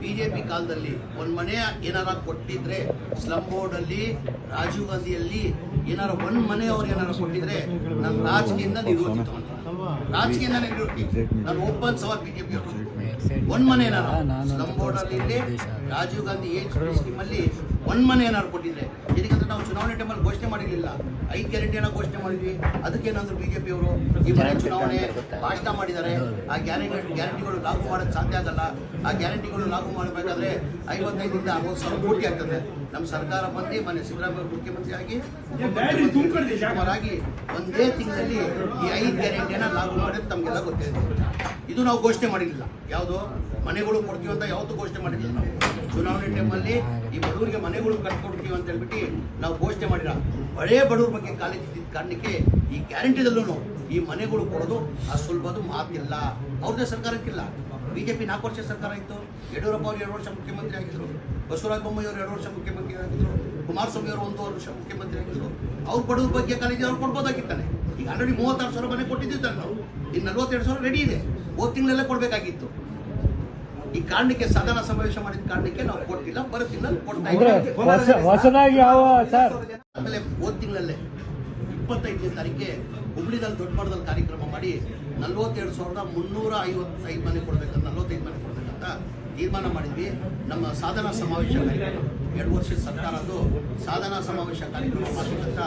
BJP ಕಾಲದಲ್ಲಿ ಒಂದು ಮನೆ ಏನಾರ ಕೊಟ್ಟಿದ್ರೆ ಸ್ಲಮ್ ಬೋರ್ಡ್ ಅಲ್ಲಿ ರಾಜೀವ್ ಗಾಂಧಿಯಲ್ಲಿ ಏನಾರ ಒಂದ್ ಮನೆ ಅವ್ರು ಏನಾರ ಕೊಟ್ಟಿದ್ರೆ ನಾನು ರಾಜಕೀಯದಿಂದ ನಿರೋಧಿತ ರಾಜಕೀಯದಿಂದ ನಿವೃತ್ತಿ ನಾನು ಓಪನ್ ಸವಾಲ್ ಬಿಜೆಪಿ ಪಿ ಒಂದ್ ಮನೆ ಏನಾರ. ಸ್ಲಮ್ ಬೋರ್ಡ್ ಅಲ್ಲಿ ಇರ್ಲಿ, ರಾಜೀವ್ ಗಾಂಧಿ ಏಜ್ ಸ್ಕೀಮ್ ಅಲ್ಲಿ ಒಂದ್ ಮನೆ ಏನಾದ್ರು ಕೊಟ್ಟಿದ್ರೆ ಇದಕ್ಕಂದ್ರೆ ನಾವು ಚುನಾವಣೆ ಟೈಮಲ್ಲಿ ಘೋಷಣೆ ಮಾಡಿರಲಿಲ್ಲ. ಐದು ಗ್ಯಾರಂಟಿನ ಘೋಷಣೆ ಮಾಡಿದ್ವಿ. ಅದಕ್ಕೇನಾದ್ರು ಬಿಜೆಪಿ ಅವರು ಈ ಮನೆ ಚುನಾವಣೆ ಭಾಷಣ ಮಾಡಿದ್ದಾರೆ. ಆ ಗ್ಯಾರಂಟಿ ಗ್ಯಾರಂಟಿಗಳು ಲಾಗು ಮಾಡೋಕ್ಕೆ ಸಾಧ್ಯ ಆಗಲ್ಲ. ಆ ಗ್ಯಾರಂಟಿಗಳು ಲಾಗು ಮಾಡಬೇಕಾದ್ರೆ ಐವತ್ತೈದರಿಂದ ಅರವತ್ತು ಸಾವಿರ ಕೋಟಿ ಆಗ್ತದೆ. ನಮ್ಮ ಸರ್ಕಾರ ಬಂದು ಮನೆ ಸಿದ್ದರಾಮಯ್ಯ ಮುಖ್ಯಮಂತ್ರಿ ಆಗಿ ಉಪಮುಖ್ಯಮಂತ್ರಿ ಆಗಿ ಒಂದೇ ತಿಂಗಳಲ್ಲಿ ಈ ಐದು ಗ್ಯಾರಂಟಿನ ಲಾಗು ಮಾಡೋದು ತಮಗೆಲ್ಲ ಗೊತ್ತಿದೆ. ಇದು ನಾವು ಘೋಷಣೆ ಮಾಡಿರಲಿಲ್ಲ. ಯಾವುದು? ಮನೆಗಳು ಕೊಡ್ತೀವಿ ಅಂತ ಯಾವತ್ತೂ ಘೋಷಣೆ ಮಾಡಿರಲಿಲ್ಲ ನಾವು. ಚುನಾವಣೆ ಟೈಮಲ್ಲಿ ಈ ಬಡವರಿಗೆ ಮನೆಗಳು ಕಟ್ಕೊಡ್ತೀವಿ ಅಂತ ಹೇಳ್ಬಿಟ್ಟು ನಾವು ಘೋಷಣೆ ಮಾಡಿರ ಬಡೇ ಬಡವ್ರ ಬಗ್ಗೆ ಕಾಲೇಜಿದ್ದ ಕಾರಣಕ್ಕೆ ಈ ಗ್ಯಾರಂಟಿದಲ್ಲೂ ಈ ಮನೆಗಳು ಕೊಡೋದು ಆ ಸುಲಭದು ಮಾತಿಲ್ಲ. ಅವ್ರದ್ದೇ ಸರ್ಕಾರಕ್ಕಿಲ್ಲ. ಬಿಜೆಪಿ ನಾಲ್ಕು ವರ್ಷ ಸರ್ಕಾರ ಇತ್ತು. ಯಡಿಯೂರಪ್ಪ ಅವರು ಎರಡು ವರ್ಷ ಮುಖ್ಯಮಂತ್ರಿ ಆಗಿದ್ರು. ಬಸವರಾಜ ಬೊಮ್ಮಾಯಿ ಅವರು ಎರಡು ವರ್ಷ ಮುಖ್ಯಮಂತ್ರಿ ಆಗಿದ್ರು. ಕುಮಾರಸ್ವಾಮಿ ಅವರು ಒಂದು ವರ್ಷ ಮುಖ್ಯಮಂತ್ರಿ ಆಗಿದ್ರು. ಅವ್ರು ಬಡವ್ರ ಬಗ್ಗೆ ಕಾಲೇಜ್ ಅವ್ರು ಕೊಡ್ಬೋದಾಗಿತ್ತಾನೆ. ಈಗ ಆಲ್ರೆಡಿ ಮೂವತ್ತಾರು ಸಾವಿರ ಮನೆ ಕೊಟ್ಟಿದ್ದೀವಿ ನಾವು ಇನ್ನು ನಲ್ವತ್ತೆರಡು ಸಾವಿರ ರೆಡಿ ಇದೆ. ಹೋದ ತಿಂಗಳೆಲ್ಲ ಕೊಡಬೇಕಾಗಿತ್ತು. ಈ ಕಾರಣಕ್ಕೆ ಸದನ ಸಮಾವೇಶ ಮಾಡಿದ ಕಾರಣಕ್ಕೆ ನಾವು ಕೊಟ್ಟಿಲ್ಲ ಬರುತ್ತಿಲ್ಲ ಕೊಡ್ತಾ ಇದ್ದೀವಿ. ಹೋದ ತಿಂಗಳಲ್ಲೇ ಇಪ್ಪತ್ತೈದನೇ ತಾರೀಕಿಗೆ ಹುಬ್ಳಿದಲ್ಲಿ ದೊಡ್ಡ ಮಟ್ಟದಲ್ಲಿ ಕಾರ್ಯಕ್ರಮ ಮಾಡಿ ನಲ್ವತ್ತೆರಡು ಸಾವಿರದ ಮುನ್ನೂರ ಐವತ್ತೈದು ಮನೆ ಕೊಡ್ಬೇಕಂತ ನಲ್ವತ್ತೈದು ಮನೆ ಕೊಡ್ಬೇಕಂತ ತೀರ್ಮಾನ ಮಾಡಿದ್ವಿ. ನಮ್ಮ ಸಾಧನಾ ಸಮಾವೇಶ ಎರಡು ವರ್ಷದ ಸರ್ಕಾರದ್ದು ಸಾಧನಾ ಸಮಾವೇಶ ಕಾರ್ಯಕ್ರಮ ಮಾಡಬೇಕಂತ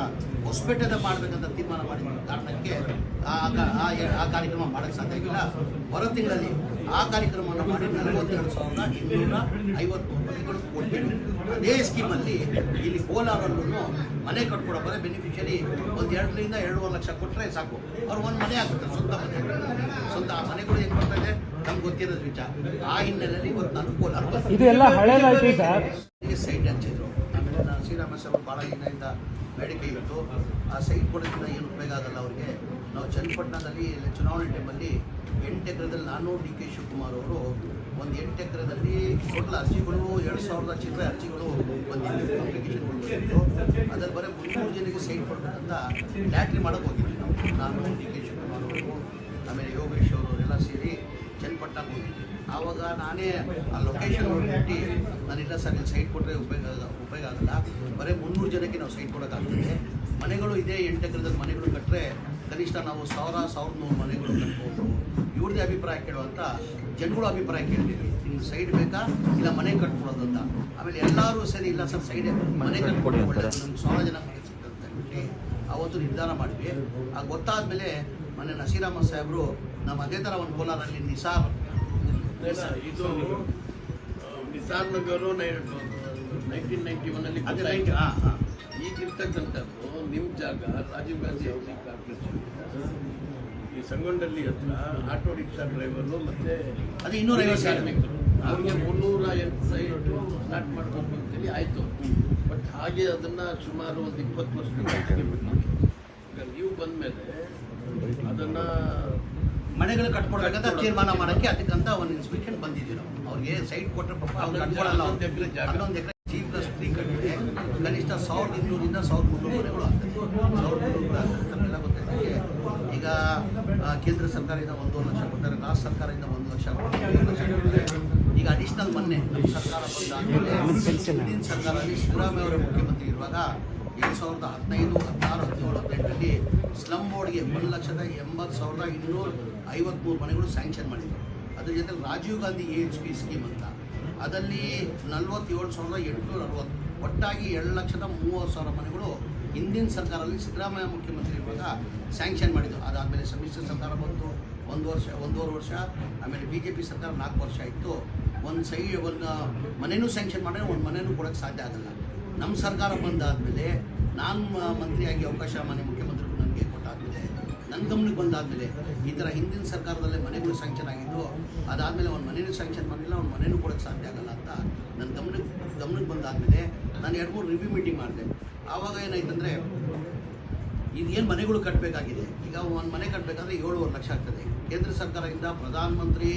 ಹೊಸಪೇಟೆದ ಮಾಡಬೇಕಂತ ತೀರ್ಮಾನ ಮಾಡಿದ ಕಾರಣಕ್ಕೆ ಆ ಕಾರ್ಯಕ್ರಮ ಮಾಡೋಕ್ಕೆ ಸಾಧ್ಯ ಆಗಿಲ್ಲ. ಬರೋ ತಿಂಗಳಲ್ಲಿ ಆ ಕಾರ್ಯಕ್ರಮವನ್ನು ಮಾಡಿ ನಲವತ್ತೆರಡು ಸಾವಿರದ ಇನ್ನೂರ ಐವತ್ತು ಮನೆಗಳು ಕೊಡ್ತೀವಿ ಅದೇ ಸ್ಕೀಮಲ್ಲಿ ಇಲ್ಲಿ ಕೋಲಾರಲ್ಲೂ ಮನೆ ಕಟ್ಕೊಡೋ ಬರೋ ಬೆನಿಫಿಷರಿ ಒಂದು ಎರಡರಿಂದ ಎರಡೂವರೆ ಲಕ್ಷ ಕೊಟ್ಟರೆ ಸಾಕು. ಅವ್ರು ಒಂದು ಮನೆ ಆಗುತ್ತೆ ಸ್ವಂತ ಮನೆ ಸ್ವಂತ ಆ ಮನೆಗಳು ಏನು ಮಾಡ್ತಾ ಇದೆ? ನಮ್ಗೆ ಗೊತ್ತಿರೋದು ವಿಚಾರ. ಆ ಹಿನ್ನೆಲೆಯಲ್ಲಿ ಇವತ್ತು ನಾನು ಕೋಲಾರ ಈ ಸೈಟ್ ಹಂಚಿದ್ರು. ಆಮೇಲೆ ನಾನು ಶ್ರೀರಾಮ ಸರ್ ಭಾಳ ದಿನದಿಂದ ಬೇಡಿಕೆ ಇತ್ತು ಆ ಸೈಟ್ ಕೊಡೋದ್ರಿಂದ ಏನು ಉಪಯೋಗ ಆಗಲ್ಲ ಅವ್ರಿಗೆ. ನಾವು ಚನ್ನಪಟ್ಟಣದಲ್ಲಿ ಚುನಾವಣೆ ಟೈಮಲ್ಲಿ ಎಂಟು ಎಕರೆದಲ್ಲಿ ನಾನು ಡಿ ಕೆ ಶಿವಕುಮಾರ್ ಅವರು ಒಂದು ಎಂಟು ಎಕರೆದಲ್ಲಿ ಟೋಟಲ್ ಅರ್ಜಿಗಳು ಎರಡು ಸಾವಿರದ ಚಿಲ್ಲರೆ ಅರ್ಜಿಗಳು ಒಂದು ಅಪ್ಲಿಕೇಶನ್ ಬಂದಿತ್ತು ಅದ್ರಲ್ಲಿ ಬರೀ ಮುನ್ನೂರು ಜನಕ್ಕೆ ಸೈಟ್ ಕೊಡಬೇಕಂತ ಲ್ಯಾಟ್ರಿ ಮಾಡೋಕೆ ಹೋಗಿದ್ವಿ ನಾವು. ನಾನು ಡಿ ಕೆ ಶಿವಕುಮಾರ್ ಅವರು, ಆಮೇಲೆ ಯೋಗೇಶ್ ಅವರು ಎಲ್ಲ ಸೇರಿ ಚನ್ನಪಟ್ಟಣಕ್ಕೆ ಹೋಗಿದ್ವಿ. ಆವಾಗ ನಾನೇ ಆ ಲೊಕೇಶನ್ ನೋಡ್ಬಿಟ್ಟು ನಾನಿಲ್ಲ ಸರ್ ಇಲ್ಲಿ ಸೈಟ್ ಕೊಟ್ಟರೆ ಉಪಯೋಗ ಉಪಯೋಗ ಆಗಲ್ಲ. ಬರೀ ಮುನ್ನೂರು ಜನಕ್ಕೆ ನಾವು ಸೈಟ್ ಕೊಡೋಕ್ಕಾಗ್ತದೆ. ಮನೆಗಳು ಇದೇ ಎಂಟು ಎಕರೆದಲ್ಲಿ ಮನೆಗಳು ಕಟ್ಟರೆ ಕನಿಷ್ಠ ನಾವು ಸಾವಿರ ಸಾವಿರದ ನೂರು ಮನೆಗಳು ಕಟ್ಬೋದು. ಇವ್ರದ್ದೇ ಅಭಿಪ್ರಾಯ ಕೇಳುವಂಥ ಜನಗಳು ಅಭಿಪ್ರಾಯ ಕೇಳ್ತೀವಿ. ನಿಮ್ಗೆ ಸೈಡ್ ಬೇಕಾ? ಇಲ್ಲ ಮನೆ ಕಟ್ಕೊಡೋದು ಅಂತ. ಆಮೇಲೆ ಎಲ್ಲರೂ ಸರಿ ಇಲ್ಲ ಸರ್ ಸೈಡ್ ಮನೆ ಕಟ್ಕೊಡಿ ಒಳ್ಳೆ ನಮ್ಗೆ ಸಾವಿರ ಜನ ಮನೆ ಅವತ್ತು ನಿರ್ಧಾರ ಮಾಡಿದ್ವಿ. ಆ ಗೊತ್ತಾದ್ಮೇಲೆ ಮೊನ್ನೆ ನಸೀರಾಮ ಸಾಹೇಬರು ನಮ್ಮ ಅದೇ ಥರ ಒಂದು ಕೋಲಾರಲ್ಲಿ ನಿಸಾರ್ ಇದು Nisar Nagar nineteen ninety one ಅಲ್ಲಿ ಅದೇ ಗೊತ್ತಾಯ್ತು. ಲೈಟ್ ಹಾಂ ಹಾಂ ಈಗ ಇರ್ತಕ್ಕಂಥದ್ದು ನಿಮ್ಮ ಜಾಗ ರಾಜೀವ್ ಗಾಂಧಿ ಹೌಸಿಂಗ್ ಕಾರ್ಪೊರೇಷನ್. ಈ ಸಂಗೊಂಡಲ್ಲಿ ಹತ್ರ ಆಟೋ ರಿಕ್ಷಾ ಡ್ರೈವರು ಮತ್ತೆ ಅದು ಇನ್ನೂರೈವತ್ತು ಐವತ್ತು ಕಾರ್ಮಿಕರು. ಅವ್ರಿಗೆ ಮುನ್ನೂರ ಎಂಟು ಸೈಟು ಸ್ಟಾರ್ಟ್ ಮಾಡ್ಕೊಂಡು ಅಂತೇಳಿ ಆಯಿತು. ಬಟ್ ಹಾಗೆ ಅದನ್ನು ಸುಮಾರು ಒಂದು ಇಪ್ಪತ್ತು ವರ್ಷದಿಂದ ಈಗ ನೀವು ಬಂದ್ಮೇಲೆ ಅದನ್ನ ಮನೆಗಳು ಕಟ್ಕೊಡ್ಬೇಕಂತ ತೀರ್ಮಾನ ಮಾಡೋಕ್ಕೆ ಅದಕ್ಕಂತ ಒಂದು ಇನ್ಸ್ಪೆಕ್ಷನ್ ಬಂದಿದ್ದೀವಿ ನಾವು ಅವ್ರಿಗೆ ಸೈಟ್ ಕೊಟ್ಟರೆ ಪಾಪ ಅವ್ರು ಕಟ್ಕೊಳ್ಳಲ್ಲ ಒಂದು ಎಕರೆ. ಹನ್ನೊಂದು ಎಕರೆ ಜಿ ಪ್ಲಸ್ ತ್ರೀ ಕಟ್ಟಿದ್ರೆ ಕನಿಷ್ಠ ಸಾವಿರದ ಇನ್ನೂರಿಂದ ಸಾವಿರದ ಮುನ್ನೂರು ಮನೆಗಳು ಆಗ್ತದೆ. ಸಾವಿರದ ಮುನ್ನೂರು ಆಗ್ತದೆ. ನಮಗೆಲ್ಲ ಗೊತ್ತಿದೆ ಈಗ ಕೇಂದ್ರ ಸರ್ಕಾರದಿಂದ ಒಂದು ಲಕ್ಷ ಕೊಡ್ತಾರೆ ರಾಜ್ಯ ಸರ್ಕಾರದಿಂದ ಒಂದು ಲಕ್ಷ ಕೊಡ್ತಾರೆ ಈಗ ಅಡಿಷನಲ್ ಮೊನ್ನೆ ನಮ್ಮ ಸರ್ಕಾರ ಬಂದ ಹಿಂದಿನ ಸರ್ಕಾರದಲ್ಲಿ ಸಿದ್ದರಾಮಯ್ಯ ಅವರ ಮುಖ್ಯಮಂತ್ರಿ ಇರುವಾಗ ಎರಡು ಸಾವಿರದ ಹದಿನೈದು ಸ್ಲಮ್ ಬೋರ್ಡ್ಗೆ ಒಂದು ಲಕ್ಷದ ಎಂಬತ್ತು ಸಾವಿರದ ಇನ್ನೂರ ಐವತ್ಮೂರು ಮನೆಗಳು ಸ್ಯಾಂಕ್ಷನ್ ಮಾಡಿದ್ರು. ಅದ್ರ ಜೊತೆ Rajiv Gandhi A H P scheme ಅಂತ. ಅದರಲ್ಲಿ ನಲ್ವತ್ತೇಳು ಸಾವಿರದ ಎಂಟುನೂರ ಅರವತ್ತು ಒಟ್ಟಾಗಿ ಎರಡು ಲಕ್ಷದ ಮೂವತ್ತು ಸಾವಿರ ಮನೆಗಳು ಹಿಂದಿನ ಸರ್ಕಾರದಲ್ಲಿ ಸಿದ್ದರಾಮಯ್ಯ ಮುಖ್ಯಮಂತ್ರಿ ಇರುವಾಗ ಸ್ಯಾಂಕ್ಷನ್ ಮಾಡಿದ್ರು. ಅದಾದಮೇಲೆ ಸಮ್ಮಿಶ್ರ ಸರ್ಕಾರ ಬಂತು, ಒಂದು ವರ್ಷ, ಒಂದೂವರೆ ವರ್ಷ, ಆಮೇಲೆ ಬಿ ಜೆ ಪಿ ಸರ್ಕಾರ ನಾಲ್ಕು ವರ್ಷ ಆಯಿತು. ಒಂದು ಸೈ ಒಂದು ಮನೆಯೂ ಸ್ಯಾಂಕ್ಷನ್ ಮಾಡಿದ್ರೆ ಒಂದು ಮನೆಯೂ ಕೊಡೋಕ್ಕೆ ಸಾಧ್ಯ ಆಗಲ್ಲ. ನಮ್ಮ ಸರ್ಕಾರ ಬಂದಾದಮೇಲೆ ನಾನು ಮಂತ್ರಿಯಾಗಿ ಅವಕಾಶ ಮನೆ ಮುಖ್ಯಮಂತ್ರಿಗಳು ನನಗೆ ಕೊಟ್ಟಾದಮೇಲೆ ನನ್ನ ಗಮನಕ್ಕೆ ಬಂದಾದಮೇಲೆ ಈ ಥರ ಹಿಂದಿನ ಸರ್ಕಾರದಲ್ಲೇ ಮನೆಗಳು ಸ್ಯಾಂಕ್ಷನ್ ಆಗಿದ್ದು, ಅದಾದಮೇಲೆ ಅವ್ನ ಮನೇನು ಸ್ಯಾಂಕ್ಷನ್ ಮಾಡಿಲ್ಲ ಅವ್ನ ಮನೇನು ಕೊಡೋಕ್ಕೆ ಸಾಧ್ಯ ಆಗಲ್ಲ ಅಂತ ನನ್ನ ಗಮನಕ್ಕೆ ಗಮನಕ್ಕೆ ಬಂದಾದಮೇಲೆ ನಾನು ಎರಡು ಮೂರು ರಿವ್ಯೂ ಮೀಟಿಂಗ್ ಮಾಡಿದೆ. ಆವಾಗ ಏನಾಯ್ತಂದರೆ ಇದೇನು ಮನೆಗಳು ಕಟ್ಟಬೇಕಾಗಿದೆ ಈಗ ಒಂದು ಮನೆ ಕಟ್ಟಬೇಕಂದ್ರೆ ಏಳುವರೆ ಲಕ್ಷ ಆಗ್ತದೆ. ಕೇಂದ್ರ ಸರ್ಕಾರದಿಂದ ಪ್ರಧಾನ ಮಂತ್ರಿ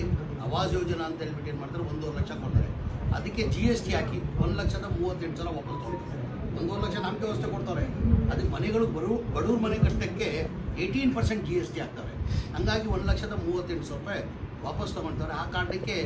ಆವಾಸ್ ಯೋಜನಾ ಅಂತ ಹೇಳ್ಬಿಟ್ಟು ಏನು ಮಾಡ್ತಾರೆ? ಒಂದೂವರೆ ಲಕ್ಷ ಕೊಡ್ತಾರೆ. ಅದಕ್ಕೆ ಜಿ ಎಸ್ ಟಿ ಹಾಕಿ ಒಂದು ಲಕ್ಷದ ಮೂವತ್ತೆಂಟು ಸಾವಿರ ವಾಪಸ್ ತೊಗೊಳ್ತಾರೆ ಒಂದೂವರೆ ಲಕ್ಷ ನಮಗೆ ವ್ಯವಸ್ಥೆ ಕೊಡ್ತಾರೆ. ಅದಕ್ಕೆ ಮನೆಗಳು ಬರು, ಬಡವ್ರ ಮನೆ ಕಟ್ಟಕ್ಕೆ eighteen percent G S T ಆಗ್ತವೆ ಹಂಗಾಗಿ ಒಂದು ಲಕ್ಷದ ಮೂವತ್ತೆಂಟು ಸಾವಿರ ರೂಪಾಯಿ ವಾಪಸ್ ತೊಗೊಳ್ತಾರೆ ಆ ಕಾರಣಕ್ಕೆ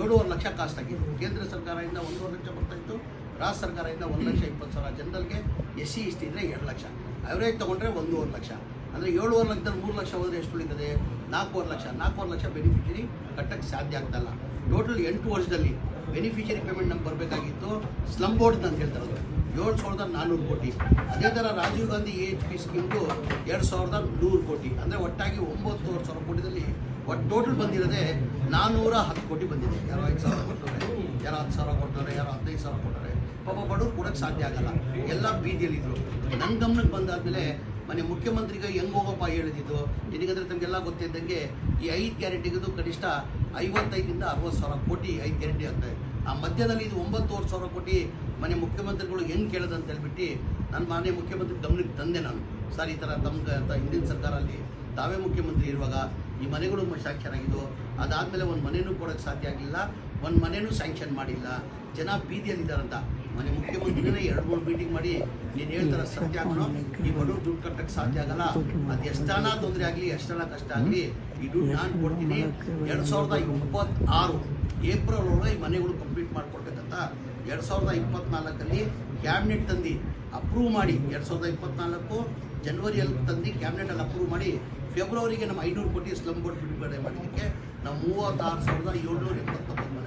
ಏಳುವರೆ ಲಕ್ಷ ಕಾಸ್ಟ್ ಆಗಿದೆ ಕೇಂದ್ರ ಸರ್ಕಾರದಿಂದ ಒಂದೂವರೆ ಲಕ್ಷ ಬರ್ತಾಯಿತ್ತು. ರಾಜ್ಯ ಸರ್ಕಾರದಿಂದ ಒಂದು ಲಕ್ಷ ಇಪ್ಪತ್ತು ಸಾವಿರ. ಜನರಲ್ಗೆ ಎಸ್ ಸಿ, ಎಸ್ ಟಿ ಇದ್ದರೆ ಎರಡು ಲಕ್ಷ. ಅವರೇಜ್ ತೊಗೊಂಡ್ರೆ ಒಂದೂವರೆ ಲಕ್ಷ. ಅಂದರೆ ಏಳುವರೆ ಲಕ್ಷದಲ್ಲಿ ಮೂರು ಲಕ್ಷ ಹೋದರೆ ಎಷ್ಟು ಉಳಿತದೆ? ನಾಲ್ಕೂವರೆ ಲಕ್ಷ. ನಾಲ್ಕೂವರೆ ಲಕ್ಷ ಬೆನಿಫಿಷರಿ ಕಟ್ಟಕ್ಕೆ ಸಾಧ್ಯ ಆಗ್ತಲ್ಲ ಟೋಟಲ್ ಎಂಟು ವರ್ಷದಲ್ಲಿ ಬೆನಿಫಿಷರಿ ಪೇಮೆಂಟ್ ನಮ್ಗೆ ಬರಬೇಕಾಗಿತ್ತು. ಸ್ಲಮ್ ಬೋರ್ಡ್ ಅಂತ ಹೇಳ್ತಾರೆ ಏಳು ಸಾವಿರದ ನಾನ್ನೂರು ಕೋಟಿ. ಅದೇ ಥರ Rajiv Gandhi A H P ಸ್ಕೀಮ್ದು ಎರಡು ಸಾವಿರದ ನೂರು ಕೋಟಿ. ಅಂದರೆ ಒಟ್ಟಾಗಿ ಒಂಬತ್ತುವರೆ ಸಾವಿರ ಕೋಟಿದಲ್ಲಿ ಒಟ್ಟು ಟೋಟಲ್ ಬಂದಿರೋದೇ ನಾನ್ನೂರ ಹತ್ತು ಕೋಟಿ ಬಂದಿದೆ. ಯಾರು ಐದು ಸಾವಿರ ಕೊಡ್ತಾರೆ ಯಾರೋ ಹತ್ತು ಸಾವಿರ ಕೊಡ್ತಾರೆ ಯಾರೋ ಹದಿನೈದು ಸಾವಿರ ಕೊಡ್ತಾರೆ ಪಾಪ ಬಡವ್ರು ಕೊಡೋಕ್ಕೆ ಸಾಧ್ಯ ಆಗಲ್ಲ. ಎಲ್ಲ ಬೀದಿಯಲ್ಲಿದ್ದರು ನನ್ನ ಗಮನಕ್ಕೆ ಬಂದಾದಮೇಲೆ ಮನೆ ಮುಖ್ಯಮಂತ್ರಿಗೆ ಹೆಂಗೆ ಹೋಗಪ್ಪ ಹೇಳಿದ್ದು? ನಿನಗಂದ್ರೆ ತಮಗೆಲ್ಲ ಗೊತ್ತಿದ್ದಂಗೆ ಈ ಐದು ಗ್ಯಾರಂಟಿಗೂ ಕನಿಷ್ಠ ಐವತ್ತೈದರಿಂದ ಅರವತ್ತು ಸಾವಿರ ಕೋಟಿ ಐದು ಗ್ಯಾರಂಟಿ ಆಗ್ತದೆ ಆ ಮಧ್ಯದಲ್ಲಿ ಇದು ಒಂಬತ್ತುವರೆ ಸಾವಿರ ಕೋಟಿ ಮನೆ ಮುಖ್ಯಮಂತ್ರಿಗಳು ಏನು ಕೇಳೋದು ಅಂತ ಹೇಳ್ಬಿಟ್ಟು ನನ್ನ ಮಾನ್ಯ ಮುಖ್ಯಮಂತ್ರಿ ಗಮನಕ್ಕೆ ತಂದೆ ನಾನು. ಸರ್, ಈ ಥರ ತಮ್ಗೆ ಅಂತ ಹಿಂದಿನ ಸರ್ಕಾರಲ್ಲಿ ತಾವೇ ಮುಖ್ಯಮಂತ್ರಿ ಇರುವಾಗ ಈ ಮನೆಗಳು ಸ್ಯಾಂಕ್ಷನ್ ಆಗಿದ್ದು ಅದಾದಮೇಲೆ ಒಂದು ಮನೆಯೂ ಕೊಡೋಕ್ಕೆ ಸಾಧ್ಯ ಆಗಲಿಲ್ಲ. ಒಂದು ಮನೆಯೂ ಸ್ಯಾಂಕ್ಷನ್ ಮಾಡಿಲ್ಲ. ಜನ ಬೀದಿಯಲ್ಲಿದ್ದಾರಂತ ಮನೆ ಮುಖ್ಯಮಂತ್ರಿನೇ ಎರಡು ಮೂರು ಮೀಟಿಂಗ್ ಮಾಡಿ ನೀನು ಹೇಳ್ತಾರ ಸತ್ಯ ಆಗೋಣ ಈ ಬಡವ್ರು ದುಡ್ಡು ಕಟ್ಟಕ್ಕೆ ಸಾಧ್ಯ ಆಗಲ್ಲ. ಅದು ಎಷ್ಟನ ತೊಂದರೆ ಆಗಲಿ, ಎಷ್ಟನ ಕಷ್ಟ ಆಗಲಿ, ಈ ದುಡ್ಡು ನಾನು ಕೊಡ್ತೀನಿ. ಎರಡು ಸಾವಿರದ ಇಪ್ಪತ್ತಾರು ಏಪ್ರಿಲ್ ಒಳಗೆ ಈ ಮನೆಗಳು ಕಂಪ್ಲೀಟ್ ಮಾಡಿಕೊಡ್ಬೇಕಂತ ಎರಡು ಸಾವಿರದ ಇಪ್ಪತ್ನಾಲ್ಕಲ್ಲಿ ಕ್ಯಾಬಿನೆಟ್ ತಂದು ಅಪ್ರೂವ್ ಮಾಡಿ. ಎರಡು ಸಾವಿರದ ಇಪ್ಪತ್ನಾಲ್ಕು ಜನವರಿಯಲ್ಲಿ ತಂದು ಕ್ಯಾಬಿನೆಟಲ್ಲಿ ಅಪ್ರೂವ್ ಮಾಡಿ. ಫೆಬ್ರವರಿಗೆ ನಮ್ಮ ಐನೂರು ಕೋಟಿ ಸ್ಲಮ್ ಬೋರ್ಡ್ ಬಿಡುಗಡೆ ಮಾಡಲಿಕ್ಕೆ ನಾವು ಮೂವತ್ತಾರು ಸಾವಿರದ ಏಳ್ನೂರ ಎಪ್ಪತ್ತೊಂಬತ್ತು